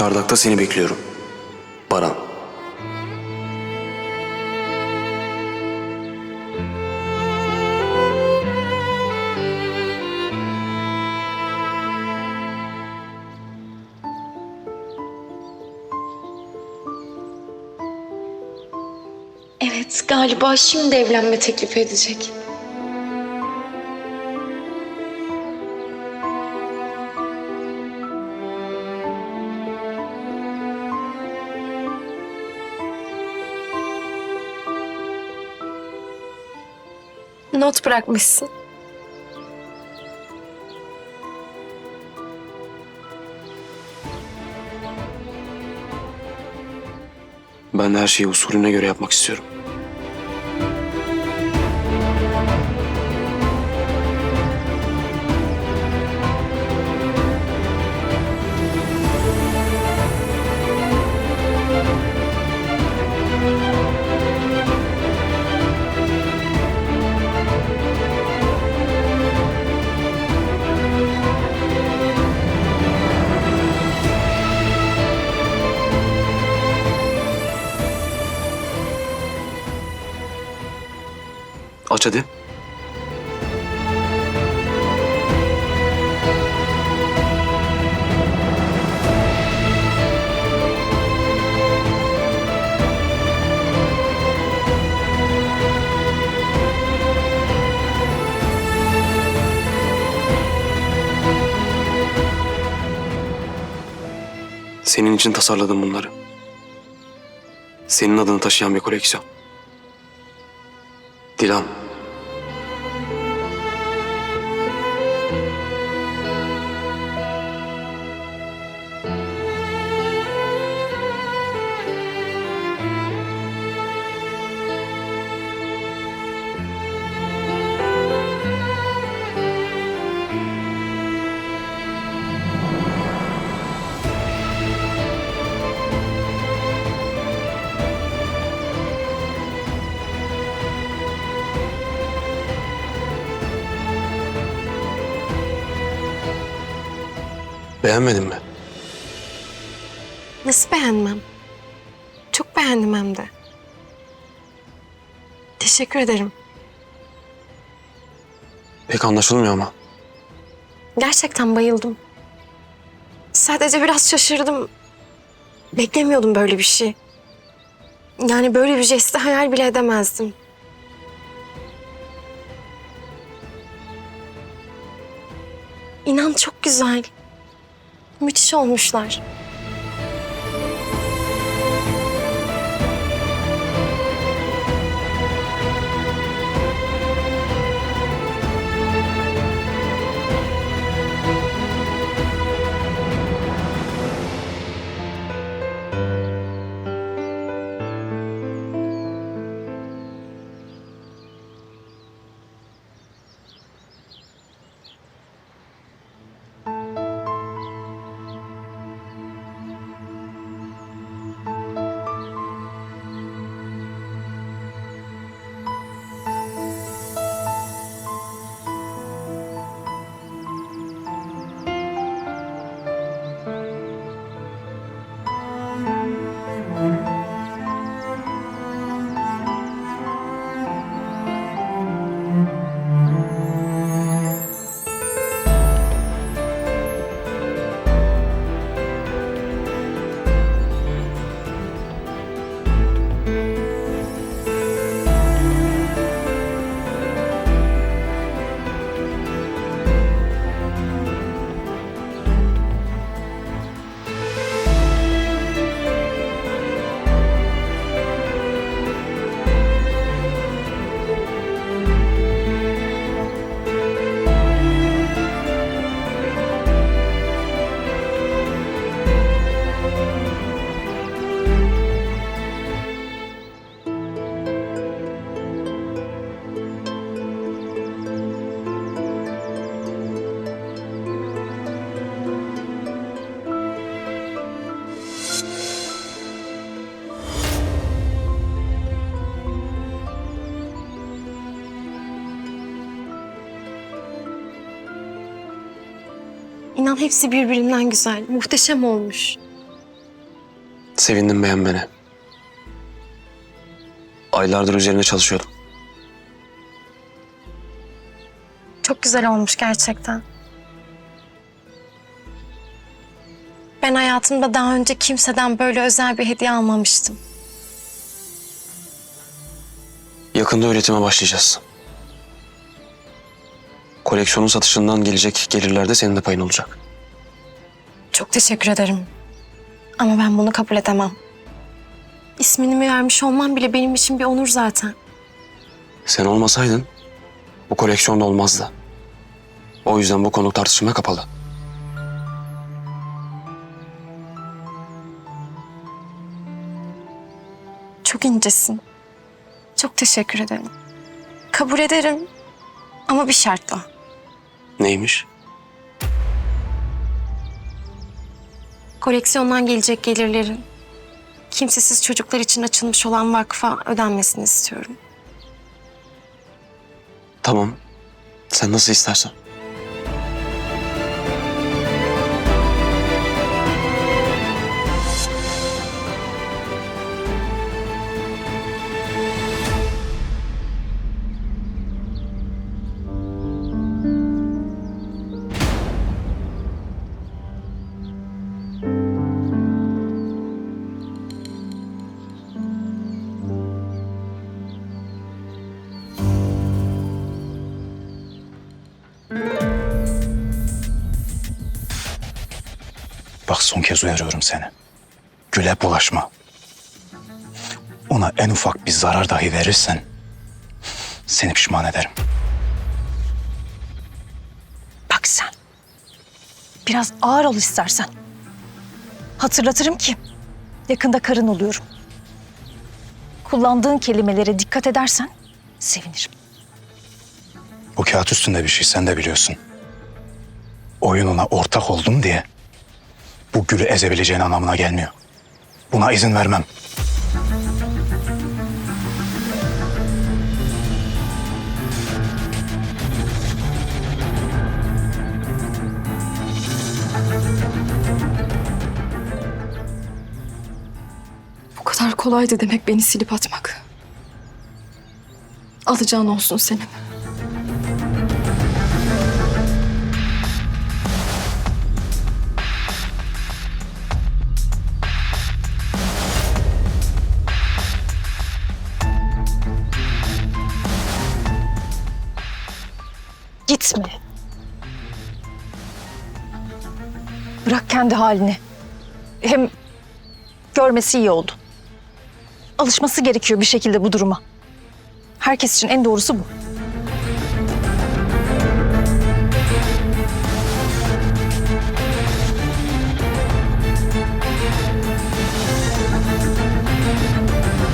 Çardak'ta seni bekliyorum. Baran. Evet, galiba şimdi evlenme teklifi edecek. Not bırakmışsın. Ben her şeyi usulüne göre yapmak istiyorum. Aç hadi. Senin için tasarladım bunları. Senin adını taşıyan bir koleksiyon. Dilan. Beğenmedin mi? Nasıl beğenmem? Çok beğendim hem de. Teşekkür ederim. Pek anlaşılmıyor ama. Gerçekten bayıldım. Sadece biraz şaşırdım. Beklemiyordum böyle bir şey. Yani böyle bir jesti hayal bile edemezdim. İnan çok güzel. Müthiş olmuşlar. İnan hepsi birbirinden güzel, muhteşem olmuş. Sevindim beğenmene. Aylardır üzerine çalışıyordum. Çok güzel olmuş gerçekten. Ben hayatımda daha önce kimseden böyle özel bir hediye almamıştım. Yakında üretime başlayacağız. Koleksiyonun satışından gelecek gelirlerde senin de payın olacak. Çok teşekkür ederim. Ama ben bunu kabul edemem. İsmini vermiş olmam bile benim için bir onur zaten. Sen olmasaydın bu koleksiyon da olmazdı. O yüzden bu konu tartışmaya kapalı. Çok incesin. Çok teşekkür ederim. Kabul ederim ama bir şartla. Neymiş? Koleksiyondan gelecek gelirlerin kimsesiz çocuklar için açılmış olan vakfa ödenmesini istiyorum. Tamam. Sen nasıl istersen. Bak son kez uyarıyorum seni. Güle bulaşma. Ona en ufak bir zarar dahi verirsen seni pişman ederim. Bak sen. Biraz ağır ol istersen. Hatırlatırım ki yakında karın oluyorum. Kullandığın kelimelere dikkat edersen sevinirim. O kağıt üstünde bir şey sen de biliyorsun. Oyununa ortak oldum diye bu gülü ezebileceğin anlamına gelmiyor. Buna izin vermem. Bu kadar kolaydı demek beni silip atmak. Alacağın olsun senin. Gitme. Bırak kendi halini. Hem görmesi iyi oldu. Alışması gerekiyor bir şekilde bu duruma. Herkes için en doğrusu bu.